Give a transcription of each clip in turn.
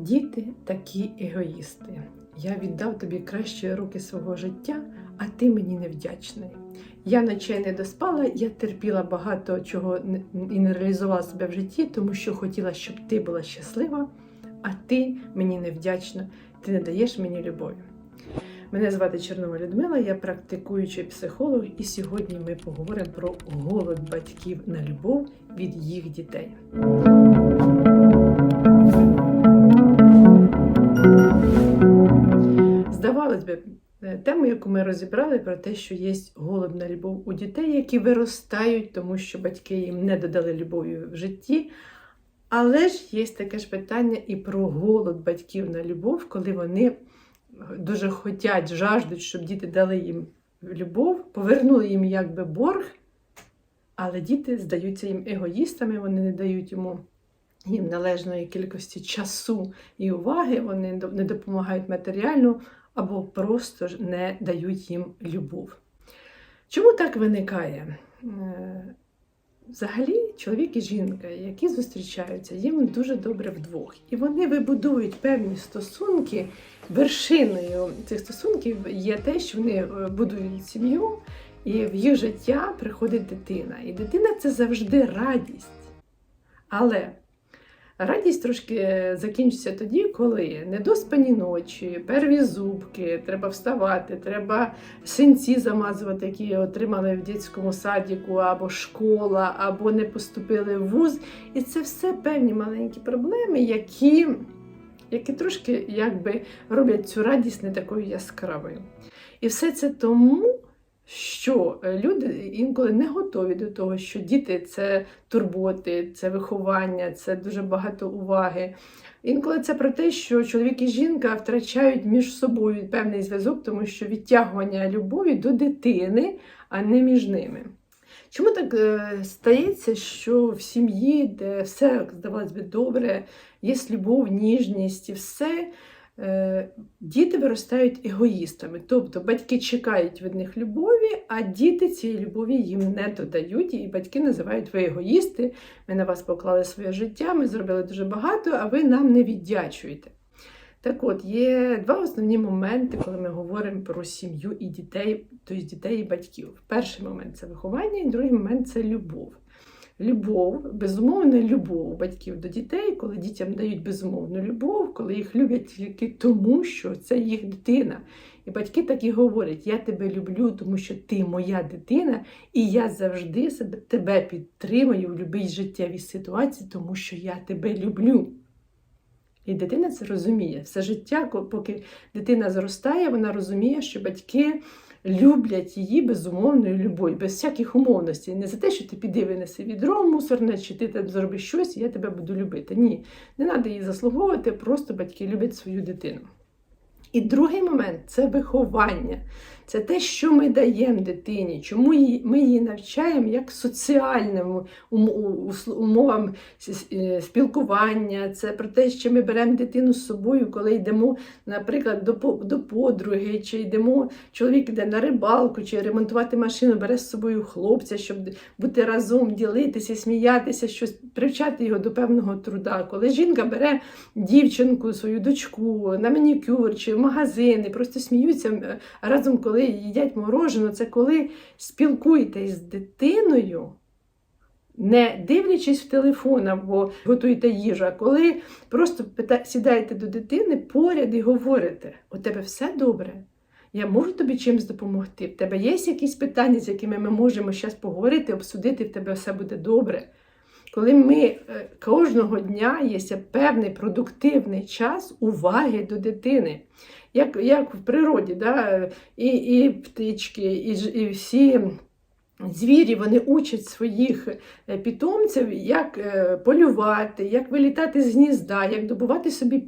Діти такі егоїсти. Я віддав тобі кращі роки свого життя, а ти мені невдячний. Я ночей не доспала, я терпіла багато чого і не реалізувала себе в житті, тому що хотіла, щоб ти була щаслива, а ти мені невдячна, ти не даєш мені любові. Мене звати Чернова Людмила, я практикуючий психолог, і сьогодні ми поговоримо про голод батьків на любов від їх дітей. Ми розібрали, про те, що є голод на любов у дітей, які виростають, тому що батьки їм не додали любові в житті. Але ж є таке ж питання і про голод батьків на любов, коли вони дуже хотять, жаждуть, щоб діти дали їм любов, повернули їм якби борг, але діти здаються їм егоїстами, вони не дають йому їм належної кількості часу і уваги, вони не допомагають матеріально або просто ж не дають їм любов. Чому так виникає? Е, Взагалі, чоловік і жінка, які зустрічаються, їм дуже добре вдвох. І вони вибудують певні стосунки. Вершиною цих стосунків є те, що вони е, будують сім'ю, і в їх життя приходить дитина. І дитина це завжди радість. Але радість трошки е, закінчиться тоді, коли недоспані ночі, перві зубки, треба вставати, треба синці замазувати, які отримали в дитячому садіку, або школа, або не поступили в вуз. І це все певні маленькі проблеми, які, які трошки якби роблять цю радість не такою яскравою. І все це тому. Що е, люди інколи не готові до того, що діти це турботи, це виховання, це дуже багато уваги. Інколи це про те, що чоловік і жінка втрачають між собою певний зв'язок, тому що відтягування любові до дитини, а не між ними. Чому так е, стається, що в сім'ї, де все, здавалось би, добре, є любов, ніжність і все, діти виростають егоїстами. Тобто батьки чекають від них любові, а діти цієї любові їм не додають, і батьки називають ви егоїсти, ми на вас поклали своє життя, ми зробили дуже багато, а ви нам не віддячуєте. Так от, є два основні моменти, коли ми говоримо про сім'ю і дітей, тобто дітей і батьків. Перший момент це виховання, і другий момент це любов. Любов, безумовна любов батьків до дітей, коли дітям дають безумовну любов, коли їх люблять тільки тому, що це їх дитина. І батьки так і говорять: я тебе люблю, тому що ти моя дитина, і я завжди себе тебе підтримую в будь-якій життєвій ситуації, тому що я тебе люблю. І дитина це розуміє. Все життя, поки дитина зростає, вона розуміє, що батьки люблять її безумовною любов'ю, без всяких умовностей. Не за те, що ти піди винеси відро мусорне, чи ти там зробиш щось, і я тебе буду любити. Ні, не треба її заслуговувати, просто батьки люблять свою дитину. І другий момент це виховання. Це те, що ми даємо дитині, чому ми її навчаємо як соціальним умовам е, спілкування. Це про те, що ми беремо дитину з собою, коли йдемо, наприклад, до, подруги, чи йдемо, чоловік йде на рибалку, чи ремонтувати машину, бере з собою хлопця, щоб бути разом, ділитися, сміятися, щось привчати його до певного труда. Коли жінка бере дівчинку, свою дочку на манікюр чи в магазин і просто сміються разом, коли їдять мороженое, це коли спілкуєтесь з дитиною. Не дивлячись в телефон або готуєте їжу, а коли просто сідаєте до дитини поряд і говорите: у тебе все добре? Я можу тобі чимось допомогти? В тебе є якісь питання, з якими ми можемо зараз поговорити, обсудити, в тебе все буде добре. Коли ми е, кожного дня є певний продуктивний час уваги до дитини, як, як в природі, да? і, і птички, і, і всі звірі вони учать своїх е, питомців, як е, полювати, як вилітати з гнізда, як добувати собі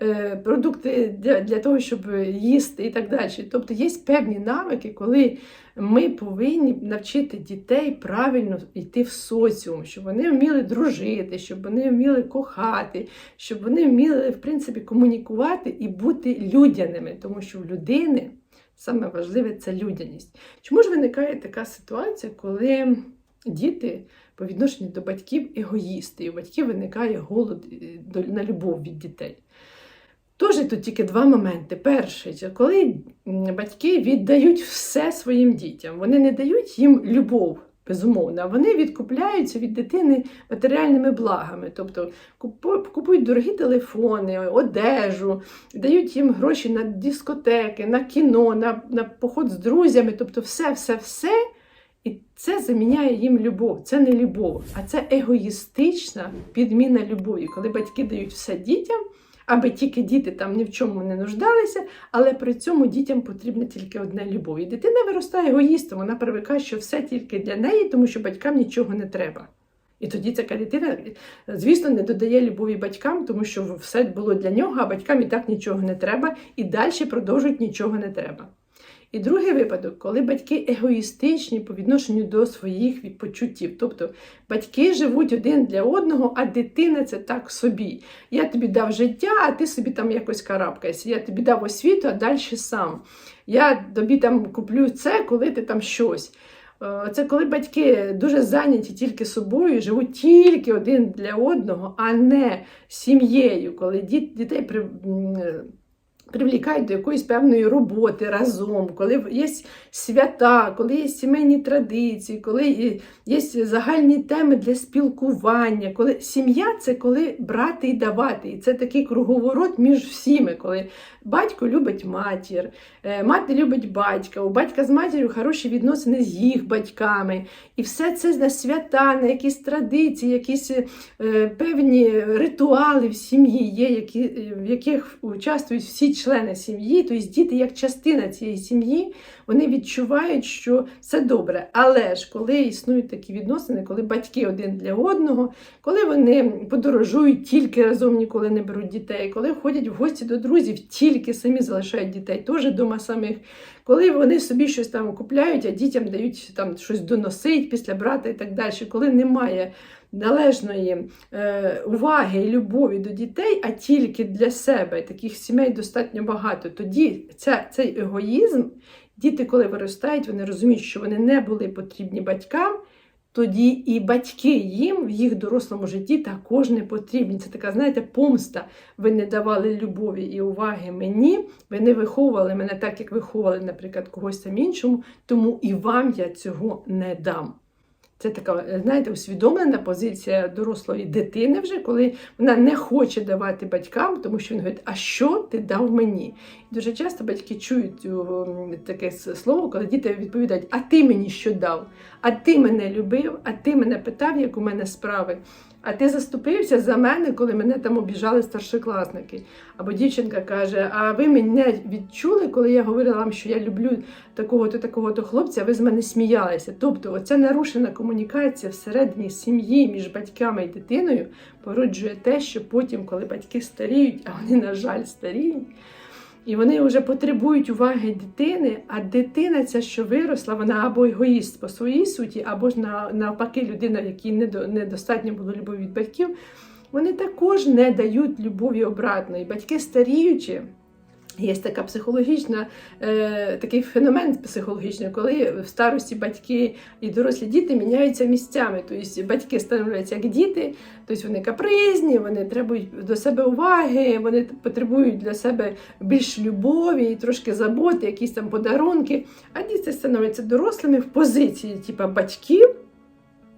е, продукти для, для того, щоб їсти і так далі. Тобто є певні навики, коли ми повинні навчити дітей правильно йти в соціум, щоб вони вміли дружити, щоб вони вміли кохати, щоб вони вміли, в принципі, комунікувати і бути людяними, тому що в людини саме важливе це людяність. Чому ж виникає така ситуація, коли діти по відношенню до батьків егоїсти, і у батьків виникає голод е, на любов від дітей. Тож тут тільки два моменти. Перший, коли батьки віддають все своїм дітям, вони не дають їм любов, безумовно, вони відкупляються від дитини матеріальними благами. Тобто купують дорогі телефони, одежу, дають їм гроші на дискотеки, на кіно, на, на поход з друзями, тобто все, все, все. І це заміняє їм любов. Це не любов, а це егоїстична підміна любові, коли батьки дають все дітям, аби тільки діти там ні в чому не нуждалися, але при цьому дітям потрібна тільки одна любов. І дитина виростає егоїстом, вона привикає, що все тільки для неї, тому що батькам нічого не треба. І тоді така дитина, звісно, не додає любові батькам, тому що все було для нього, а батькам і так нічого не треба, і далі продовжують нічого не треба. І другий випадок, коли батьки егоїстичні по відношенню до своїх почуттів. Тобто батьки живуть один для одного, а дитина це так собі. Я тобі дав життя, а ти собі там якось карабкаєшся. Я тобі дав освіту, а далі сам. Я тобі там куплю це, коли ти там щось. Е, Це коли батьки дуже зайняті тільки собою, живуть тільки один для одного, а не сім'єю, коли дітей м, привлікають до якоїсь певної роботи разом, коли є свята, коли є сімейні традиції, коли є- загальні теми для спілкування. Коли сім'я це коли брати і давати. І це такий круговорот між всіми, коли батько любить матір, е, мати любить батька, у батька з матір'ю хороші відносини з їх батьками. І все це на свята, на якісь традиції, якісь е, певні ритуали в сім'ї є, які, в яких участвують всі члени сім'ї, тобто діти як частина цієї сім'ї, вони відчувають, що все добре. Але ж коли існують такі відносини, коли батьки один для одного, коли вони подорожують тільки разом, ніколи не беруть дітей, коли ходять в гості до друзів, тільки самі залишають дітей, теж вдома самих. Коли вони собі щось там купляють, а дітям дають там щось доносить після брата і так далі, коли немає належної е, уваги і любові до дітей, а тільки для себе, таких сімей достатньо багато, тоді ця, цей егоїзм, діти, коли виростають, вони розуміють, що вони не були потрібні батькам. Тоді і батьки їм в їх дорослому житті також не потрібні. Це така, знаєте, помста. Ви не давали любові і уваги мені, ви не виховували мене так, як виховували, наприклад, когось там іншому, тому і вам я цього не дам. Це така, знаєте, усвідомлена позиція дорослої дитини вже, коли вона не хоче давати батькам, тому що він говорить, а що ти дав мені? І дуже часто батьки чують таке слово, коли діти відповідають, а ти мені що дав? А ти мене любив, а ти мене питав, як у мене справи. А ти заступився за мене, коли мене там обіжали старшокласники. Або дівчинка каже: А ви мене відчули, коли я говорила вам, що я люблю такого-то, такого-то хлопця, ви з мене сміялися. Тобто, оця нарушена комунікація всередині сім'ї між батьками і дитиною породжує те, що потім, коли батьки старіють, а вони, на жаль, старіють. І вони вже потребують уваги дитини, а дитина, ця, що виросла, вона або егоїст по своїй суті, або ж на- навпаки людина, якій недо- недостатньо було любові від батьків, вони також не дають любові обратно. І батьки старіючи, Є така психологічна, е, такий феномен психологічний, коли в старості батьки і дорослі діти міняються місцями. Тобто батьки становляться як діти, тобто вони капризні, вони требують до себе уваги, вони потребують для себе більш любові, трошки заботи, якісь там подарунки. А діти становляться дорослими в позиції типу, батьків.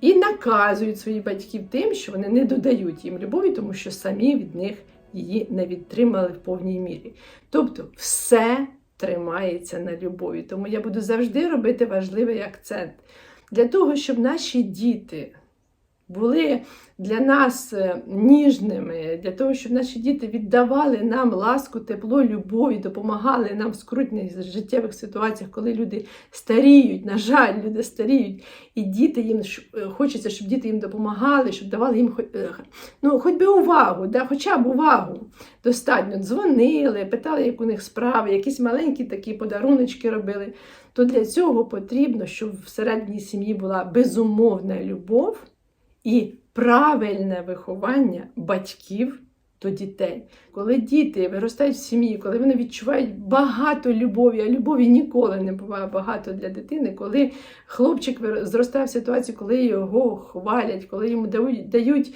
І наказують своїх батьків тим, що вони не додають їм любові, тому що самі від них її не відтримали в повній мірі. Тобто все тримається на любові. Тому я буду завжди робити важливий акцент для того, щоб наші діти були для нас е, ніжними, для того, щоб наші діти віддавали нам ласку, тепло, любов і допомагали нам в скрутних життєвих ситуаціях, коли люди старіють. На жаль, люди старіють, і діти їм е, хочеться, щоб діти їм допомагали, щоб давали їм е, ну, хоч би увагу, да, хоча б увагу достатньо. Дзвонили, питали, як у них справи, якісь маленькі такі подаруночки робили. То для цього потрібно, щоб всередині сім'ї була безумовна любов і правильне виховання батьків до дітей. Коли діти виростають в сім'ї, коли вони відчувають багато любові, а любові ніколи не буває багато для дитини, коли хлопчик зростає в ситуації, коли його хвалять, коли йому дають,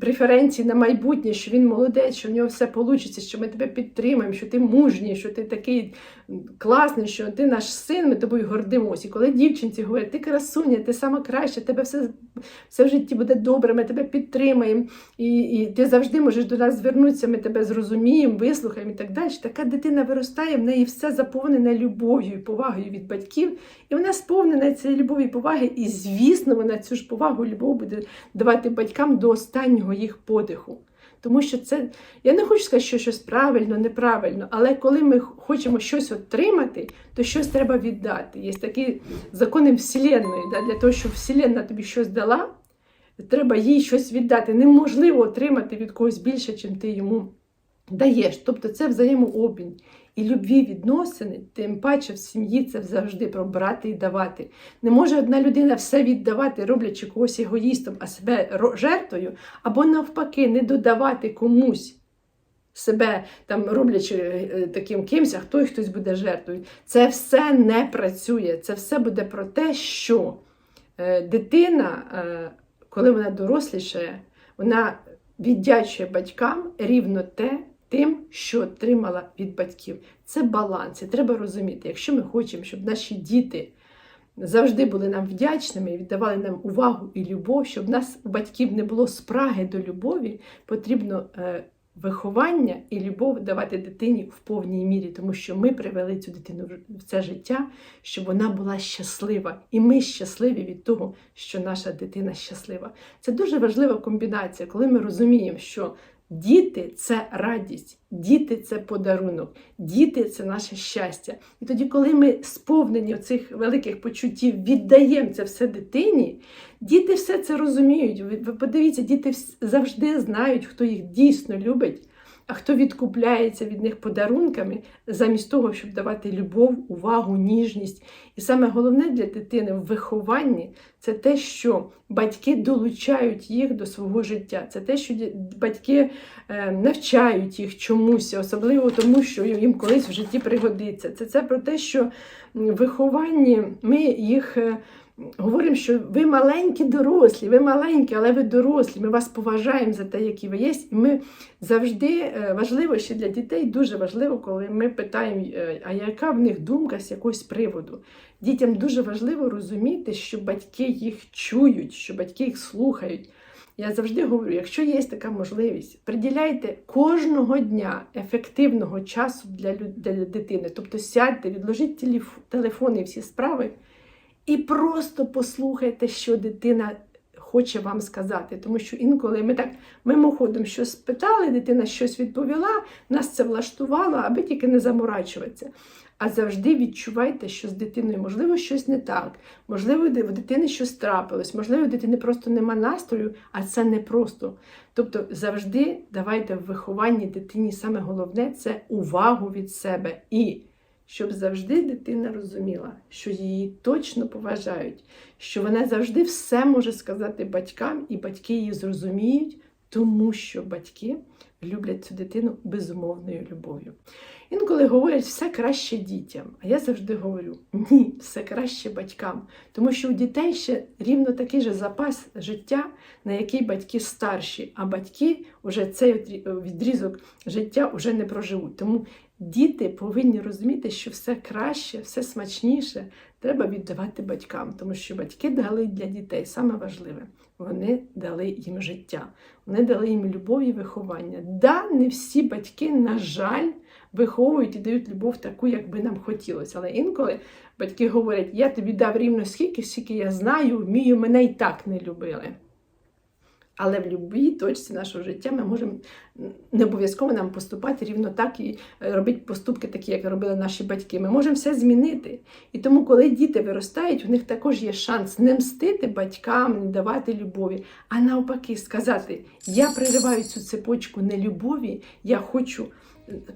преференції на майбутнє, що він молодець, що в нього все вийде, що ми тебе підтримаємо, що ти мужній, що ти такий класний, що ти наш син, ми тобою гордимося. І коли дівчинці говорять, ти красуня, ти сама краща, тебе все, все в житті буде добре, ми тебе підтримаємо, і, і ти завжди можеш до нас звернутися, ми тебе зрозуміємо, вислухаємо і так далі. Така дитина виростає, в неї все заповнене любов'ю і повагою від батьків, і вона сповнена цієї любові і поваги, і звісно, вона цю ж повагу любов буде давати батькам до останнього їх подиху. Тому що це, я не хочу сказати, що щось правильно, неправильно, але коли ми хочемо щось отримати, то щось треба віддати. Є такі закони Вселенної, да? для того, щоб Вселенна тобі щось дала, треба їй щось віддати. Неможливо отримати від когось більше, чим ти йому даєш. Тобто це взаємообмін. І любві відносини, тим паче в сім'ї це завжди про брати і давати. Не може одна людина все віддавати, роблячи когось егоїстом, а себе жертвою, або навпаки, не додавати комусь себе, там роблячи е, таким кимсь, а хтось хтось буде жертвою. Це все не працює. Це все буде про те, що е, дитина, е, коли вона дорослішає, вона віддячує батькам рівно те. Тим, що отримала від батьків. Це баланс. І треба розуміти, якщо ми хочемо, щоб наші діти завжди були нам вдячними і віддавали нам увагу і любов, щоб нас у батьків не було спраги до любові, потрібно е, виховання і любов давати дитині в повній мірі, тому що ми привели цю дитину в це життя, щоб вона була щаслива. І ми щасливі від того, що наша дитина щаслива. Це дуже важлива комбінація, коли ми розуміємо, що Діти це радість, діти це подарунок, діти це наше щастя. І тоді, коли ми сповнені цих великих почуттів, віддаємо це все дитині, діти все це розуміють. Ви подивіться, діти завжди знають, хто їх дійсно любить, а хто відкупляється від них подарунками, замість того, щоб давати любов, увагу, ніжність. І саме головне для дитини в вихованні це те, що батьки долучають їх до свого життя. Це те, що батьки е, навчають їх чомусь, особливо тому, що їм колись в житті пригодиться. Це, це про те, що в вихованні ми їх. Говоримо, що ви маленькі дорослі, ви маленькі, але ви дорослі. Ми вас поважаємо за те, які ви є. І ми завжди е, важливо ще для дітей, дуже важливо, коли ми питаємо, е, а яка в них думка з якогось приводу. Дітям дуже важливо розуміти, що батьки їх чують, що батьки їх слухають. Я завжди говорю, якщо є така можливість, приділяйте кожного дня ефективного часу для, для дитини. Тобто сядьте, відложіть телеф- телефон і всі справи, і просто послухайте, що дитина хоче вам сказати. Тому що інколи ми так мимоходом щось спитали, дитина щось відповіла, нас це влаштувало, аби тільки не заморачуватися. А завжди відчувайте, що з дитиною можливо щось не так, можливо, в дитини щось трапилось, можливо, дитини просто нема настрою, а це не просто. Тобто завжди давайте в вихованні дитині саме головне це увагу від себе. І щоб завжди дитина розуміла, що її точно поважають, що вона завжди все може сказати батькам, і батьки її зрозуміють, тому що батьки люблять цю дитину безумовною любов'ю. Інколи говорять, все краще дітям. А я завжди говорю: ні, все краще батькам. Тому що у дітей ще рівно такий же запас життя, на який батьки старші, а батьки вже цей відрізок життя вже не проживуть. Тому діти повинні розуміти, що все краще, все смачніше треба віддавати батькам, тому що батьки дали для дітей саме важливе. Вони дали їм життя, вони дали їм любов і виховання. Да, не всі батьки, на жаль, виховують і дають любов таку, як би нам хотілося. Але інколи батьки говорять: я тобі дав рівно скільки, скільки я знаю, вмію, мене і так не любили. Але в будь-якій точці нашого життя ми можемо не обов'язково нам поступати рівно так і е, робити поступки такі, як робили наші батьки. Ми можемо все змінити. І тому, коли діти виростають, у них також є шанс не мстити батькам, не давати любові, а навпаки, сказати: я пририваю цю цепочку нелюбові, я хочу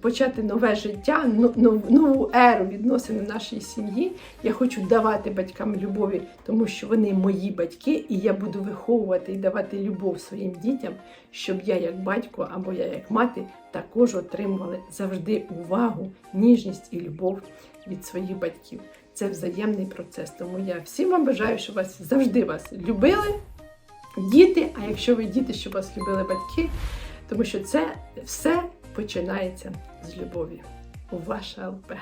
почати нове життя, нову еру відносин в нашій сім'ї. Я хочу давати батькам любові, тому що вони мої батьки, і я буду виховувати і давати любов своїм дітям, щоб я як батько або я як мати також отримували завжди увагу, ніжність і любов від своїх батьків. Це взаємний процес. Тому я всім вам бажаю, щоб вас завжди вас любили діти. А якщо ви діти, щоб вас любили батьки, тому що це все починається з любові. Ваша ЛП.